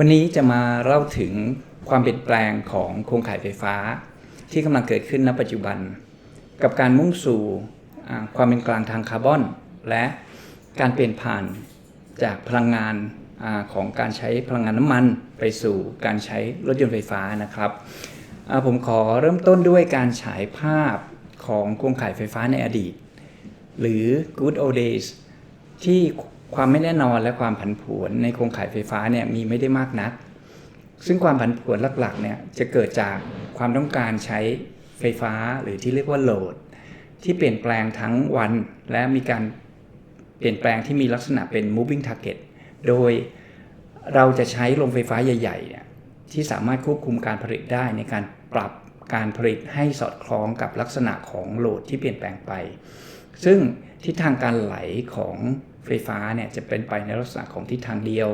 วันนี้จะมาเล่าถึงความเปลี่ยนแปลงของโครงข่ายไฟฟ้า ที่กำลังเกิดขึ้นณปัจจุบัน กับการมุ่งสู่ความเป็นกลางทางคาร์บอน และการเปลี่ยนผ่านจากพลังงานอของการใช้พลังงานน้ำมันไปสู่การใช้รถยนต์ไฟฟ้านะครับ ผมขอเริ่มต้นด้วยการฉายภาพของโครงข่ายไฟฟ้าในอดีต หรือ good old days ที่ ความไม่แน่นอนและความผันผวนในโครงข่ายไฟฟ้าเนี่ยมีไม่ได้มากนัก ซึ่งความผันผวนหลักๆเนี่ยจะเกิดจากความต้องการใช้ไฟฟ้าหรือที่เรียกว่าโหลด ที่เปลี่ยนแปลงทั้งวัน และมีการเปลี่ยนแปลงที่มีลักษณะเป็น moving target โดยเราจะใช้โรงไฟฟ้าใหญ่ๆเนี่ยที่สามารถควบคุมการผลิตได้ในการปรับการผลิตให้สอดคล้องกับลักษณะของโหลดที่เปลี่ยนแปลงไป ซึ่งทิศทางการไหลของ ไฟฟ้าเนี่ยจะเป็นไปในลักษณะของทิศทางเดียว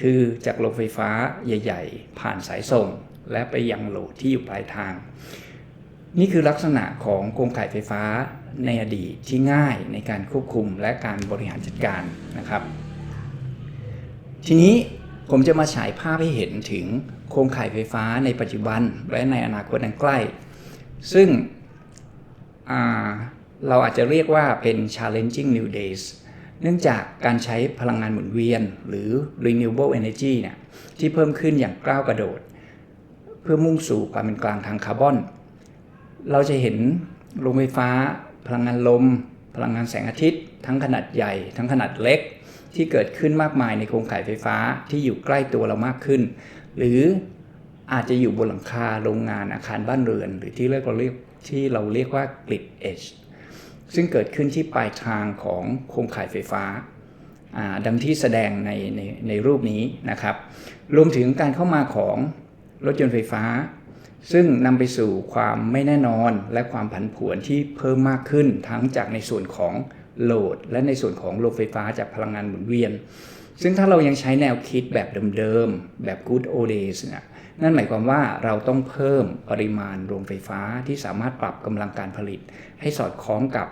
คือจากโรงไฟฟ้าใหญ่ ๆ ผ่านสายส่ง และไปยังโหลดที่อยู่ปลายทาง นี่คือลักษณะของโครงข่ายไฟฟ้าในอดีตที่ง่ายในการควบคุมและการบริหารจัดการนะครับ ทีนี้ผมจะมาฉายภาพให้เห็นถึงโครงข่ายไฟฟ้าในปัจจุบันและในอนาคตอันใกล้ ซึ่งเราอาจจะเรียกว่าเป็น challenging new days เนื่องจากการใช้พลังงานหมุนเวียน หรือ renewable energy เนี่ยที่เพิ่มขึ้นอย่างก้าวกระโดด เพื่อมุ่งสู่ความเป็นกลางทางคาร์บอน เราจะเห็นโรงไฟฟ้า พลังงานลม พลังงานแสงอาทิตย์ ทั้งขนาดใหญ่ ทั้งขนาดเล็ก ที่เกิดขึ้นมากมายในโครงข่ายไฟฟ้าที่อยู่ใกล้ตัวเรามากขึ้น หรืออาจจะอยู่บนหลังคาโรงงานอาคารบ้านเรือน หรือที่เรียกเราเรียกที่เราเรียกว่ากริดเอช ซึ่งเกิดขึ้นที่ปลายทางของโครงข่ายไฟฟ้า ดังที่แสดงในในในรูปนี้นะครับ รวมถึงการเข้ามาของรถยนต์ไฟฟ้า ซึ่งนำไปสู่ความไม่แน่นอนและความผันผวนที่เพิ่มมากขึ้นทั้งจากในส่วนของโหลด และในส่วนของโรงไฟฟ้าจากพลังงานหมุนเวียน ซึ่งถ้าเรายังใช้แนวคิดแบบเดิมๆ แบบ good old days เนี่ยนั่นหมายความว่าเราต้องเพิ่มปริมาณโรงไฟฟ้าที่สามารถปรับกำลังการผลิต ให้สอดคล้องกับ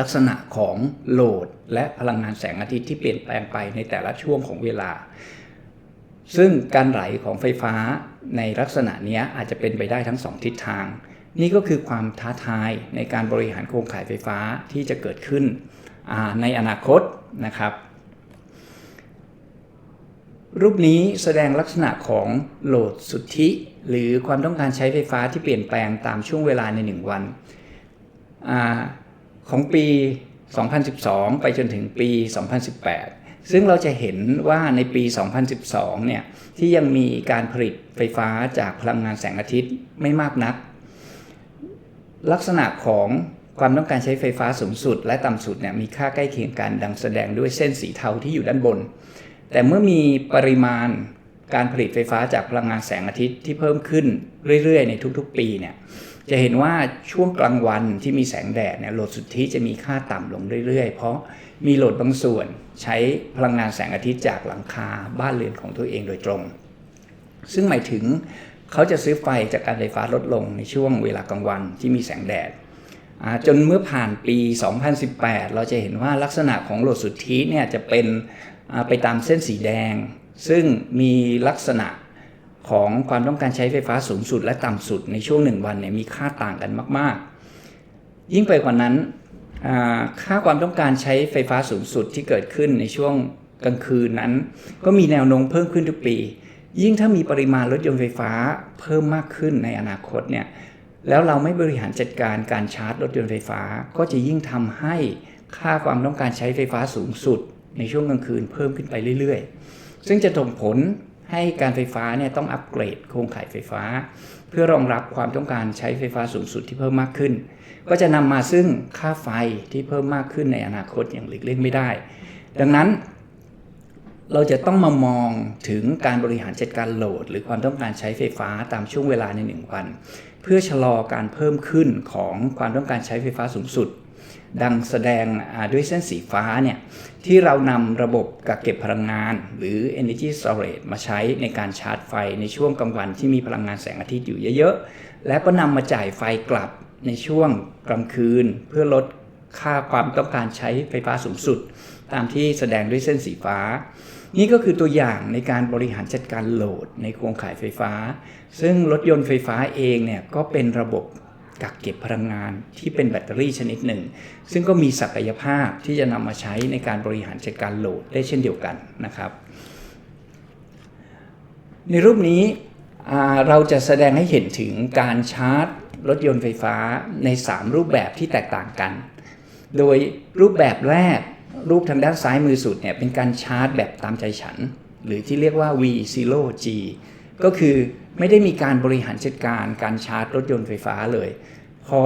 ลักษณะของโหลด และพลังงานแสงอาทิตย์ที่เปลี่ยนแปลงไปในแต่ละช่วงของเวลา ซึ่งการไหลของไฟฟ้าในลักษณะนี้อาจจะเป็นไปได้ทั้งสองทิศทาง นี่ก็คือความท้าทายในการบริหารโครงข่ายไฟฟ้าที่จะเกิดขึ้นในอนาคตนะครับ รูปนี้แสดงลักษณะของโหลดสุทธิ หรือความต้องการใช้ไฟฟ้าที่เปลี่ยนแปลงตามช่วงเวลาใน 1 วันอของปี 2012 ไปจนถึงปี 2018 ซึ่งเราจะเห็นว่าในปี 2012 เนี่ยที่ยังมีการผลิตไฟฟ้าจากพลังงานแสงอาทิตย์ไม่มากนัก ลักษณะของความต้องการใช้ไฟฟ้าสูงสุด และต่ำสุดเนี่ยมีค่าใกล้เคียงกันดังแสดงด้วยเส้นสีเทาที่อยู่ด้านบน แต่เมื่อมีปริมาณการผลิตไฟฟ้าจากพลังงานแสงอาทิตย์ที่เพิ่มขึ้นเรื่อยๆ ในทุกๆ ปีเนี่ยจะเห็นว่าช่วงกลางวันที่มีแสงแดดเนี่ยโหลดสุทธิจะมีค่าต่ำลงเรื่อยๆ เพราะมีโหลดบางส่วนใช้พลังงานแสงอาทิตย์จากหลังคาบ้านเรือนของตัวเองโดยตรง ซึ่งหมายถึงเขาจะซื้อไฟจากการไฟฟ้าลดลงในช่วงเวลากลางวันที่มีแสงแดดจนเมื่อผ่านปี 2018 เราจะเห็นว่าลักษณะของโหลดสุทธิเนี่ยจะเป็น ไปตามเส้นสีแดง ซึ่งมีลักษณะของความต้องการใช้ไฟฟ้าสูงสุดและต่ำสุดในช่วงหนึ่งวันเนี่ยมีค่าต่างกันมาก ๆ ยิ่งไปกว่านั้นค่าความต้องการใช้ไฟฟ้าสูงสุดที่เกิดขึ้นในช่วงกลางคืนนั้น ก็มีแนวโน้มเพิ่มขึ้นทุกปี ยิ่งถ้ามีปริมาณรถยนต์ไฟฟ้าเพิ่มมากขึ้นในอนาคตเนี่ยแล้วเราไม่บริหารจัดการการชาร์จรถยนต์ไฟฟ้า ก็จะยิ่งทำให้ค่าความต้องการใช้ไฟฟ้าสูงสุด ในช่วงกลางคืนเพิ่มขึ้นไปเรื่อยๆ ซึ่งจะส่งผลให้การไฟฟ้าเนี่ยต้องอัปเกรดโครงข่ายไฟฟ้า เพื่อรองรับความต้องการใช้ไฟฟ้าสูงสุดที่เพิ่มมากขึ้น ก็จะนำมาซึ่งค่าไฟที่เพิ่มมากขึ้นในอนาคตอย่างหลีกเลี่ยงไม่ได้ ดังนั้น เราจะต้องมามองถึงการบริหารจัดการโหลด หรือความต้องการใช้ไฟฟ้าตามช่วงเวลาในหนึ่งวัน เพื่อชะลอการเพิ่มขึ้นของความต้องการใช้ไฟฟ้าสูงสุด ดังแสดงด้วยเส้นสีฟ้าเนี่ยที่เรานำระบบกักเก็บพลังงาน หรือ energy storage มาใช้ในการชาร์จไฟในช่วงกลางวันที่มีพลังงานแสงอาทิตย์อยู่เยอะๆ แล้วก็นำมาจ่ายไฟกลับในช่วงกลางคืน เพื่อลดค่าความต้องการใช้ไฟฟ้าสูงสุด ตามที่แสดงด้วยเส้นสีฟ้า นี่ก็คือตัวอย่างในการบริหารจัดการโหลดในโครงข่ายไฟฟ้า ซึ่งรถยนต์ไฟฟ้าเองเนี่ยก็เป็นระบบ กักเก็บพลังงานที่เป็นแบตเตอรี่ชนิดหนึ่ง ซึ่งก็มีศักยภาพที่จะนำมาใช้ในการบริหารจัดการโหลดได้เช่นเดียวกันนะครับ ในรูปนี้เราจะแสดงให้เห็นถึงการชาร์จรถยนต์ไฟฟ้าใน 3 รูปแบบที่แตกต่างกัน โดยรูปแบบแรกรูปทางด้านซ้ายมือสุดเนี่ยเป็นการชาร์จแบบตามใจฉัน หรือที่เรียกว่า V0G ก็คือไม่ได้มีการบริหารจัดการการชาร์จรถยนต์ไฟฟ้าเลย พอ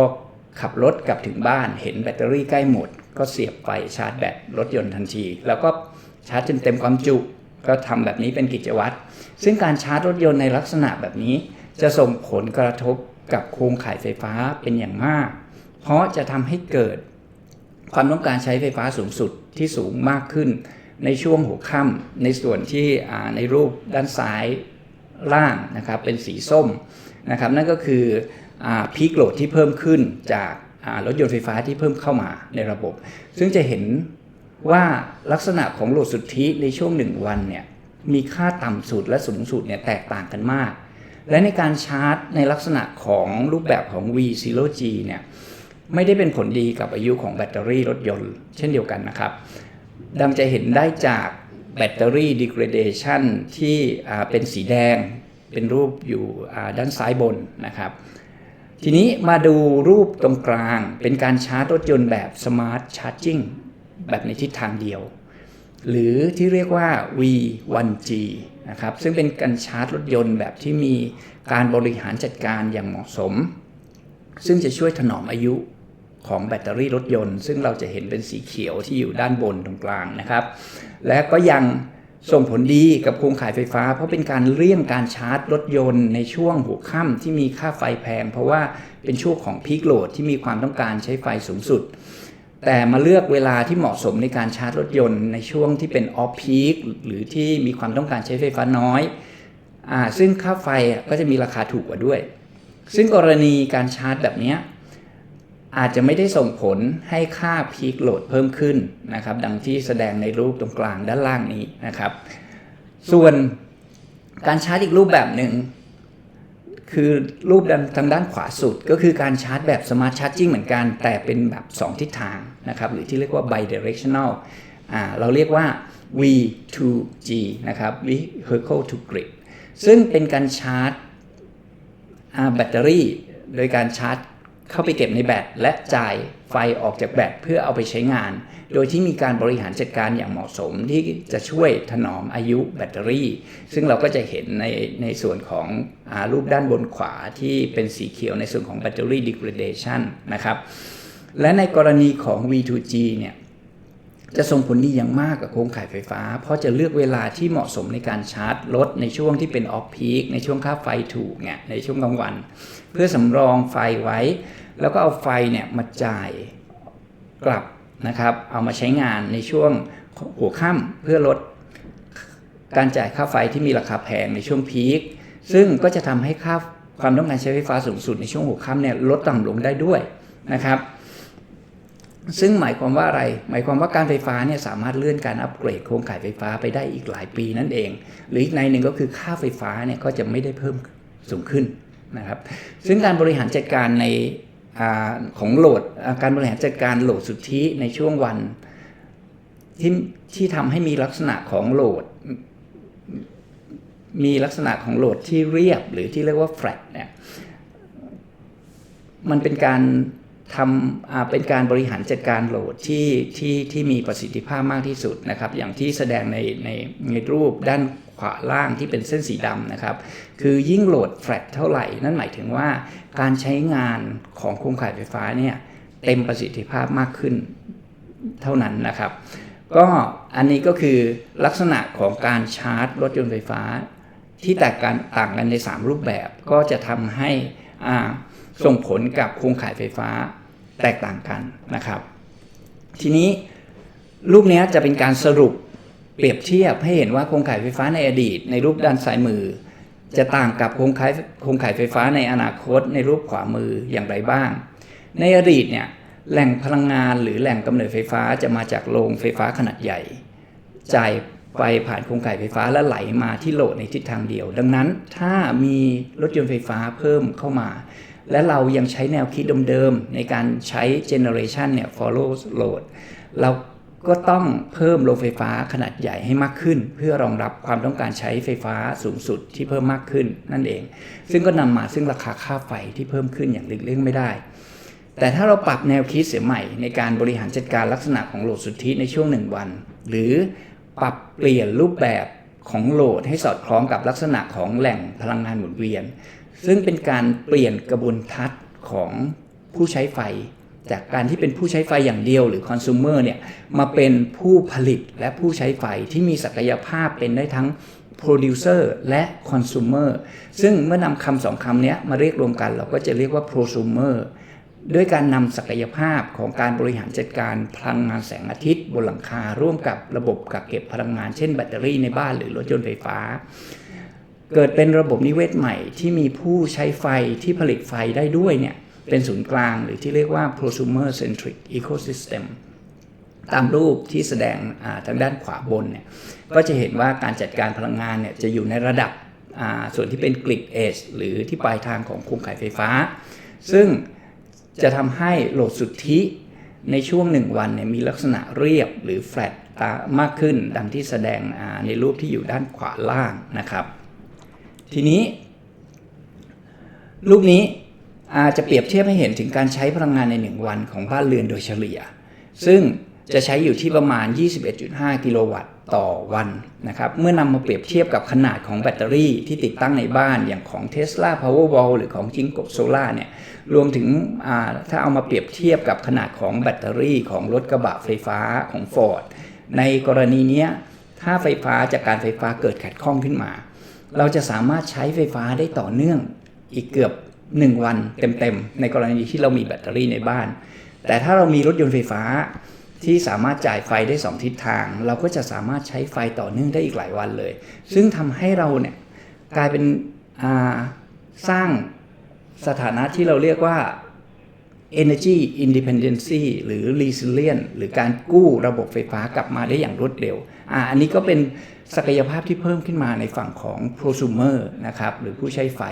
ขับรถกลับถึงบ้านเห็นแบตเตอรี่ใกล้หมด ก็เสียบไฟชาร์จแบตรถยนต์ทันที แล้วก็ชาร์จจนเต็มความจุ ก็ทำแบบนี้เป็นกิจวัตร ซึ่งการชาร์จรถยนต์ในลักษณะแบบนี้ จะส่งผลกระทบกับโครงข่ายไฟฟ้าเป็นอย่างมาก เพราะจะทำให้เกิดความต้องการใช้ไฟฟ้าสูงสุดที่สูงมากขึ้น ในช่วงหัวค่ำในส่วนที่ในรูปด้านซ้าย ล่างนะครับเป็นสีส้มนะครับนั่นก็คือพีคโหลดที่เพิ่มขึ้นจากรถยนต์ไฟฟ้าที่เพิ่มเข้ามาในระบบ ซึ่งจะเห็นว่าลักษณะของโหลดสุทธิในช่วงหนึ่งวันเนี่ยมีค่าต่ำสุดและสูงสุดเนี่ยแตกต่างกันมาก และในการชาร์จในลักษณะของรูปแบบของ V0G เนี่ยไม่ได้เป็นผลดีกับอายุของแบตเตอรี่รถยนต์ เช่นเดียวกันนะครับ ดังจะเห็นได้จาก แบตเตอรี่ดีเกรเดชันที่เป็นสีแดง เป็นรูปอยู่ด้านซ้ายบนนะครับ ทีนี้มาดูรูปตรงกลาง เป็นการชาร์จรถยนต์แบบ Smart Charging แบบในทิศทางเดียว หรือที่เรียกว่า V1G นะครับ ซึ่งเป็นการชาร์จรถยนต์แบบที่มีการบริหารจัดการอย่างเหมาะสม ซึ่งจะช่วยถนอมอายุ ของแบตเตอรี่รถยนต์ ซึ่งเราจะเห็นเป็นสีเขียวที่อยู่ด้านบนตรงกลางนะครับ และก็ยังส่งผลดีกับโครงข่ายไฟฟ้า เพราะเป็นการเลี่ยงการชาร์จรถยนต์ในช่วงหัวค่ำที่มีค่าไฟแพง เพราะว่าเป็นช่วงของพีคโหลดที่มีความต้องการใช้ไฟสูงสุด แต่มาเลือกเวลาที่เหมาะสมในการชาร์จรถยนต์ในช่วงที่เป็นออฟพีคหรือที่มีความต้องการใช้ไฟฟ้าน้อยอ่าซึ่งค่าไฟก็จะมีราคาถูกกว่าด้วย ซึ่งกรณีการชาร์จแบบนี้ อาจจะไม่ได้ส่งผลให้ค่าพีคโหลดเพิ่มขึ้นนะครับ ดังที่แสดงในรูปตรงกลางด้านล่างนี้นะครับ ส่วนการชาร์จอีกรูปแบบหนึ่งคือรูปทางด้านขวาสุดก็คือการชาร์จแบบสมาร์ทชาร์จิ่งเหมือนกัน แต่เป็นแบบ 2 ทิศทางนะครับหรือที่เรียกว่า bidirectional อ่าเราเรียกว่า V2G นะครับ Vehicle to Grid ซึ่งเป็นการชาร์จแบตเตอรี่ โดยการชาร์จ เข้าไปเก็บในแบตและจ่ายไฟออกจากแบตเพื่อเอาไปใช้งาน โดยที่มีการบริหารจัดการอย่างเหมาะสมที่จะช่วยถนอมอายุแบตเตอรี่ ซึ่งเราก็จะเห็นในในส่วนของอรูปด้านบนขวาที่เป็นสีเขียวในส่วนของแบตเตอรี่ดีกรเดชันนะครับ และในกรณีของ V2G เนี่ย จะส่งผลดีอย่างมากกับโครงข่ายไฟฟ้า เพราะจะเลือกเวลาที่เหมาะสมในการชาร์จรถในช่วงที่เป็นออฟพีคในช่วงค่าไฟถูกเนี่ยในช่วงกลางวัน เพื่อสำรองไฟไว้ แล้วก็เอาไฟเนี่ยมาจ่ายกลับนะครับ เอามาใช้งานในช่วงหัวค่ำเพื่อลดการจ่ายค่าไฟที่มีราคาแพงในช่วงพีคซึ่งก็จะทำให้ค่าความต้องการใช้ไฟฟ้าสูงสุดในช่วงหัวค่ำเนี่ยลดต่ำลงได้ด้วยนะครับ ซึ่งหมายความว่าอะไร หมายความว่าการไฟฟ้าเนี่ยสามารถเลื่อนการอัปเกรดโครงข่ายไฟฟ้าไปได้อีกหลายปีนั่นเอง หรืออีกในหนึ่งก็คือค่าไฟฟ้าเนี่ยก็จะไม่ได้เพิ่มสูงขึ้นนะครับ ซึ่งการบริหารจัดการในอของโหลด การบริหารจัดการโหลดสุทธิในช่วงวัน ที่ที่ทำให้มีลักษณะของโหลด มีลักษณะของโหลดที่เรียบหรือที่เรียกว่าแฟลตเนี่ย มันเป็นการ ทำเป็นการบริหารจัดการโหลดที่ที่ที่มีประสิทธิภาพมากที่สุดนะครับ อย่างที่แสดงในในในรูปด้านขวาล่างที่เป็นเส้นสีดำนะครับ คือยิ่งโหลดแฟลตเท่าไหร่ นั่นหมายถึงว่าการใช้งานของโครงข่ายไฟฟ้าเนี่ยเต็มประสิทธิภาพมากขึ้นเท่านั้นนะครับ ก็อันนี้ก็คือลักษณะของการชาร์จรถยนต์ไฟฟ้า ที่แตกกันต่างกันใน 3 รูปแบบก็จะทำให้ส่งผลกับโครงข่ายไฟฟ้า แตกต่างกันนะครับ ทีนี้รูปนี้จะเป็นการสรุปเปรียบเทียบให้เห็นว่าโครงข่ายไฟฟ้าในอดีต ในรูปด้านซ้ายมือ จะต่างกับโครงข่ายโครงข่ายไฟฟ้าในอนาคต ในรูปขวามืออย่างไรบ้าง ในอดีตเนี่ยแหล่งพลังงานหรือแหล่งกำเนิดไฟฟ้าจะมาจากโรงไฟฟ้าขนาดใหญ่ จ่ายไฟผ่านโครงข่ายไฟฟ้าและไหลมาที่โหลดในทิศทางเดียว ดังนั้นถ้ามีรถยนต์ไฟฟ้าเพิ่มเข้ามา และเรายังใช้แนวคิดเดิมๆ ในการใช้ generation เนี่ย follow load เราก็ต้องเพิ่มโรงไฟฟ้าขนาดใหญ่ให้มากขึ้น เพื่อรองรับความต้องการใช้ไฟฟ้าสูงสุดที่เพิ่มมากขึ้นนั่นเอง ซึ่งก็นำมาซึ่งราคาค่าไฟที่เพิ่มขึ้นอย่างหลีกเลี่ยงไม่ได้ แต่ถ้าเราปรับแนวคิดเสียใหม่ในการบริหารจัดการลักษณะของโหลดสุทธิในช่วงหนึ่งวัน หรือปรับเปลี่ยนรูปแบบของโหลดให้สอดคล้องกับลักษณะของแหล่งพลังงานหมุนเวียน ซึ่งเป็นการเปลี่ยนกระบวนทัศน์ของผู้ใช้ไฟ จากการที่เป็นผู้ใช้ไฟอย่างเดียวหรือคอน sumer เนี่ยมาเป็นผู้ผลิตและผู้ใช้ไฟที่มีศักยภาพเป็นได้ทั้ง producer และ consumer ซึ่งเมื่อนำคำสองคำนี้มาเรียกรวมกัน เราก็จะเรียกว่า prosumer ด้วยการนำศักยภาพของการบริหารจัดการพลังงานแสงอาทิตย์ บนหลังคาร่วมกับระบบกักเก็บพลังงานเช่นแบตเตอรี่ในบ้านหรือรถยนต์ไฟฟ้า เกิดเป็นระบบนิเวศใหม่ที่มีผู้ใช้ไฟที่ผลิตไฟได้ด้วยเนี่ยเป็นศูนย์กลางหรือที่เรียกว่า prosumer centric ecosystem ตามรูปที่แสดงทางด้านขวาบนเนี่ยก็จะเห็นว่าการจัดการพลังงานเนี่ยจะอยู่ในระดับส่วนที่เป็นกริดเอชหรือที่ปลายทางของโครงข่ายไฟฟ้า ซึ่งจะทำให้โหลดสุทธิในช่วงหนึ่งวันเนี่ยมีลักษณะเรียบหรือแฟลตมากขึ้นดังที่แสดงในรูปที่อยู่ด้านขวาล่างนะครับ ทีนี้รูปนี้อาจจะเปรียบเทียบให้เห็นถึงการใช้พลังงานใน 1 วันของบ้านเรือนโดยเฉลี่ย ซึ่งจะใช้อยู่ที่ประมาณ 21.5 กิโลวัตต์ต่อวันนะครับ เมื่อนำมาเปรียบเทียบกับขนาดของแบตเตอรี่ที่ติดตั้งในบ้านอย่างของ Tesla Powerwall หรือของจิงกบโซล่าเนี่ย รวมถึงถ้าเอามาเปรียบเทียบกับขนาดของแบตเตอรี่ของรถกระบะไฟฟ้าของ Ford ในกรณีนี้ถ้าไฟฟ้าจากการไฟฟ้าเกิดขัดข้องขึ้นมา เราจะสามารถใช้ไฟฟ้าได้ต่อเนื่องอีกเกือบ 1 วันเต็มๆ ในกรณีที่เรามีแบตเตอรี่ในบ้าน แต่ถ้าเรามีรถยนต์ไฟฟ้าที่สามารถจ่ายไฟได้ 2 ทิศทาง เราก็จะสามารถใช้ไฟต่อเนื่องได้อีกหลายวันเลย ซึ่งทำให้เราเนี่ยกลายเป็นสร้างสถานะที่เราเรียกว่า energy independency หรือ resilient หรือการกู้ระบบไฟฟ้ากลับมาได้อย่างรวดเร็วอ่าอันนี้ก็เป็นศักยภาพที่เพิ่มขึ้นมาในฝั่งของ prosumer นะครับหรือผู้ใช้ไฟ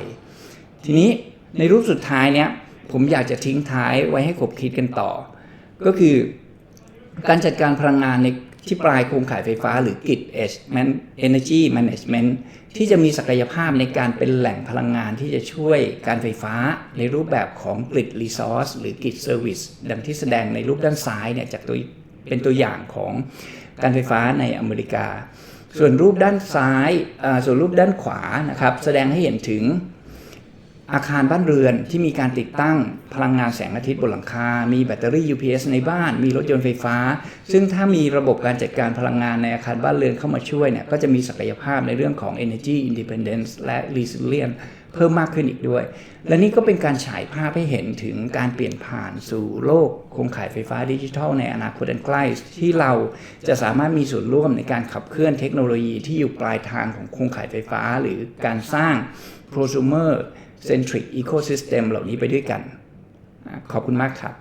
ทีนี้ในรูปสุดท้ายเนี้ยผมอยากจะทิ้งท้ายไว้ให้ขบคิดกันต่อ ก็คือการจัดการพลังงานใน ที่ปลายโครงข่ายไฟฟ้าหรือ Grid Edge Energy Management ที่จะมีศักยภาพในการเป็นแหล่งพลังงานที่จะช่วยการไฟฟ้าในรูปแบบของ Grid Resource หรือ Grid Service ดังที่แสดงในรูปด้านซ้ายเนี่ยจากตัวเป็นตัวอย่างของการไฟฟ้าในอเมริกา ส่วนรูปด้านซ้ายส่วนรูปด้านขวานะครับแสดงให้เห็นถึง อาคารบ้านเรือนที่มีการติดตั้งพลังงานแสงอาทิตย์บนหลังคา มีแบตเตอรี่ UPS ในบ้าน มีรถยนต์ไฟฟ้า ซึ่งถ้ามีระบบการจัดการพลังงานในอาคารบ้านเรือนเข้ามาช่วยเนี่ย ก็จะมีศักยภาพในเรื่องของ energy independence และ resilience เพิ่มมากขึ้นอีกด้วย และนี่ก็เป็นการฉายภาพให้เห็นถึงการเปลี่ยนผ่านสู่โลกโครงข่ายไฟฟ้าดิจิทัลในอนาคตอันใกล้ ที่เราจะสามารถมีส่วนร่วมในการขับเคลื่อนเทคโนโลยีที่อยู่ปลายทางของโครงข่ายไฟฟ้า หรือการสร้าง prosumer centric ecosystem เหล่านี้ไปด้วยกัน ขอบคุณมากครับ